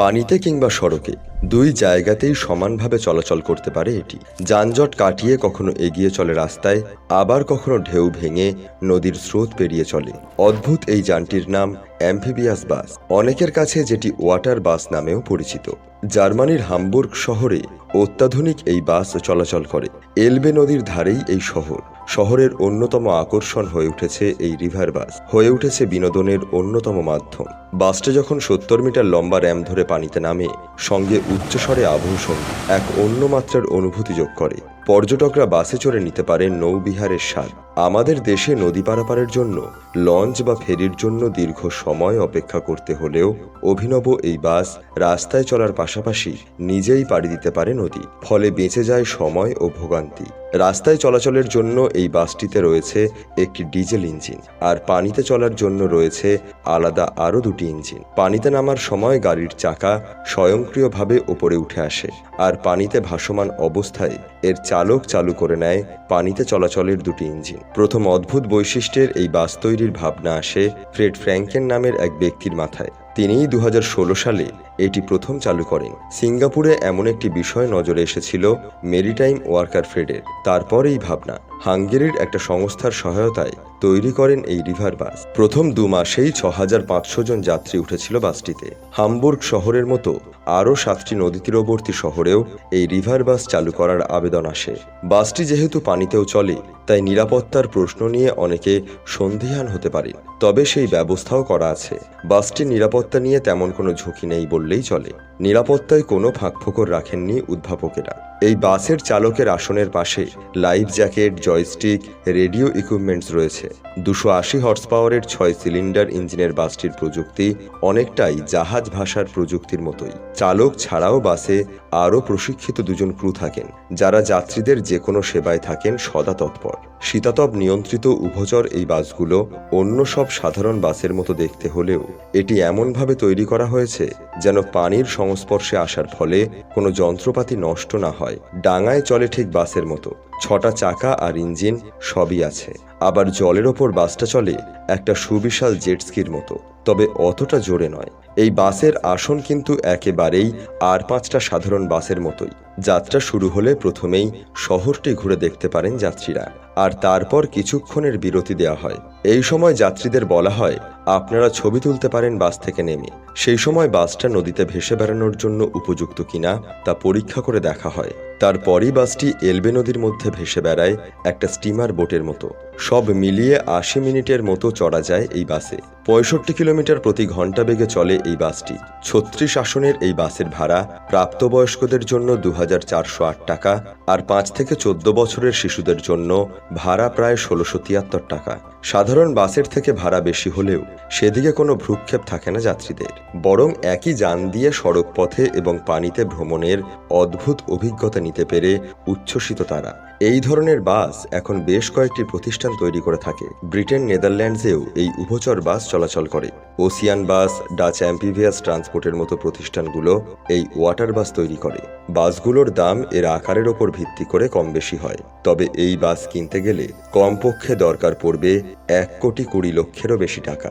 পানিতে কিংবা সড়কে দুই জায়গাতেই সমানভাবে চলাচল করতে পারে এটি। যানজট কাটিয়ে কখনো এগিয়ে চলে রাস্তায়, আবার কখনো ঢেউ ভেঙে নদীর স্রোত পেরিয়ে চলে। অদ্ভুত এই যানটির নাম অ্যাম্ফিবিয়াস বাস। অনেকের কাছে যেটি ওয়াটার বাস নামেও পরিচিত। জার্মানির হামবুর্গ শহরে অত্যাধুনিক এই বাস চলাচল করে। এলবে নদীর ধারেই এই শহর। শহরের অন্যতম আকর্ষণ হয়ে উঠেছে এই রিভার বাস। হয়ে উঠেছে বিনোদনের অন্যতম মাধ্যম। বাসটা যখন সত্তর মিটার লম্বা র্যাম ধরে পানিতে নামে, সঙ্গে উচ্চস্বরে সংগীত এক অন্য মাত্রার অনুভূতি যোগ করে। পর্যটকরা বাসে চড়ে নিতে পারেন নৌবিহারের স্বাদ। আমাদের দেশে নদী পারাপারের জন্য লঞ্চ বা ফেরির জন্য দীর্ঘ সময় অপেক্ষা করতে হলেও অভিনব এই বাস রাস্তায় চলার পাশাপাশি নিজেই পাড়ি দিতে পারে নদী, ফলে বেঁচে যায় সময় ও ভোগান্তি। রাস্তায় চলাচলের জন্য এই বাসটিতে রয়েছে একটি ডিজেল ইঞ্জিন, আর পানিতে চলার জন্য রয়েছে আলাদা আরও দুটি ইঞ্জিন। পানিতে নামার সময় গাড়ির চাকা স্বয়ংক্রিয়ভাবে ওপরে উঠে আসে আর পানিতে ভাসমান অবস্থায় এর চালক চালু করে নেয় পানিতে চলাচলের দুটি ইঞ্জিন। প্রথম অদ্ভুত বৈশিষ্ট্যের এই বাস তৈরির ভাবনা আসে ফ্রেড ফ্র্যাঙ্কের নামের এক ব্যক্তির মাথায়। তিনিই দুহাজার ষোলো সালে এটি প্রথম চালু করেন। সিঙ্গাপুরে এমন একটি বিষয় নজরে এসেছিল মেরিটাইম ওয়ার্কার ফ্রেডের। তারপর এই ভাবনা, হাঙ্গেরির একটা সংস্থার সহায়তায় তৈরি করেন এই রিভার বাস। প্রথম দু মাসেই ছ হাজার পাঁচশো জন যাত্রী উঠেছিল বাসটিতে। হামবুর্গ শহরের মতো আরও সাতটি নদী তীরবর্তী শহরেও এই রিভার বাস চালু করার আবেদন আসে। বাসটি যেহেতু পানিতেও চলে, তাই নিরাপত্তার প্রশ্ন নিয়ে অনেকে সন্দিহান হতে পারে তবে সেই ব্যবস্থাও করা আছে। বাসটির নিরাপত্তা নিয়ে তেমন কোনো ঝুঁকি নেই বললেই চলে। নিরাপত্তায় কোনো ফাঁকফোকর রাখেননি উদ্ভাবকেরা। এই বাসের চালকের আসনের পাশে life jacket, joystick, radio equipments রয়েছে। দুশো আশি হর্স পাওয়ারের ছয় সিলিন্ডার ইঞ্জিনের বাসটির প্রযুক্তি অনেকটাই জাহাজ ভাষার প্রযুক্তির মতোই। চালক ছাড়াও বাসে আরও প্রশিক্ষিত দুজন ক্রু থাকেন, যারা যাত্রীদের যে কোনো সেবায় থাকেন সদা তৎপর। শীতাতপ নিয়ন্ত্রিত উভচর এই বাসগুলো অন্য সব সাধারণ বাসের মতো দেখতে হলেও এটি এমনভাবে তৈরি করা হয়েছে যেন পানির সংস্পর্শে আসার ফলে কোনো যন্ত্রপাতি নষ্ট না হয়। ডাঙায় চলে ঠিক বাসের মতো। ছটা চাকা আর ইঞ্জিন সবই আছে। আবার জলের ওপর বাসটা চলে একটা সুবিশাল জেটস্কির মতো। তবে অতটা জোরে নয়। এই বাসের আসন কিন্তু একেবারেই আর পাঁচটা সাধারণ বাসের মতোই। যাত্রা শুরু হলে প্রথমেই শহরটি ঘুরে দেখতে পারেন যাত্রীরা। আর তারপর কিছুক্ষণের বিরতি দেওয়া হয়। এই সময় যাত্রীদের বলা হয়, আপনারা ছবি তুলতে পারেন বাস থেকে নেমে। সেই সময় বাসটা নদীতে ভেসে বেড়ানোর জন্য উপযুক্ত কিনা তা পরীক্ষা করে দেখা হয়। তারপরই বাসটি এলবে নদীর মধ্যে ভেসে বেড়ায় একটা স্টিমার বোটের মতো। সব মিলিয়ে আশি মিনিটের মতো চড়া যায় এই বাসে। পঁয়ষট্টি কিলোমিটার প্রতি ঘণ্টা বেগে চলে এই বাসটি। ছত্রিশ আসনের এই বাসের ভাড়া প্রাপ্তবয়স্কদের জন্য দু টাকা আর পাঁচ থেকে চোদ্দ বছরের শিশুদের জন্য ভাড়া প্রায় ষোলোশো তিয়াত্তর টাকা। সাধারণ বাসের থেকে ভাড়া বেশি হলেও সেদিকে কোনো ভ্রুক্ষেপ থাকে না যাত্রীদের। বরং একই যান দিয়ে সড়ক পথে এবং পানিতে ভ্রমণের অদ্ভুত অভিজ্ঞতা নিতে পেরে উচ্ছ্বসিত তারা। এই ধরনের বাস এখন বেশ কয়েকটি প্রতিষ্ঠান তৈরি করে থাকে। ব্রিটেন, নেদারল্যান্ডসেও এই উভচর বাস চলাচল করে। ওসিয়ান বাস, ডাচ অ্যাম্পিভিয়াস ট্রান্সপোর্টের মতো প্রতিষ্ঠানগুলো এই ওয়াটার বাস তৈরি করে। বাসগুলোর দাম এর আকারের ওপর ভিত্তি করে কম বেশি হয়। তবে এই বাস কিনতে গেলে কমপক্ষে দরকার পড়বে এক কোটি কুড়ি লক্ষেরও বেশি টাকা।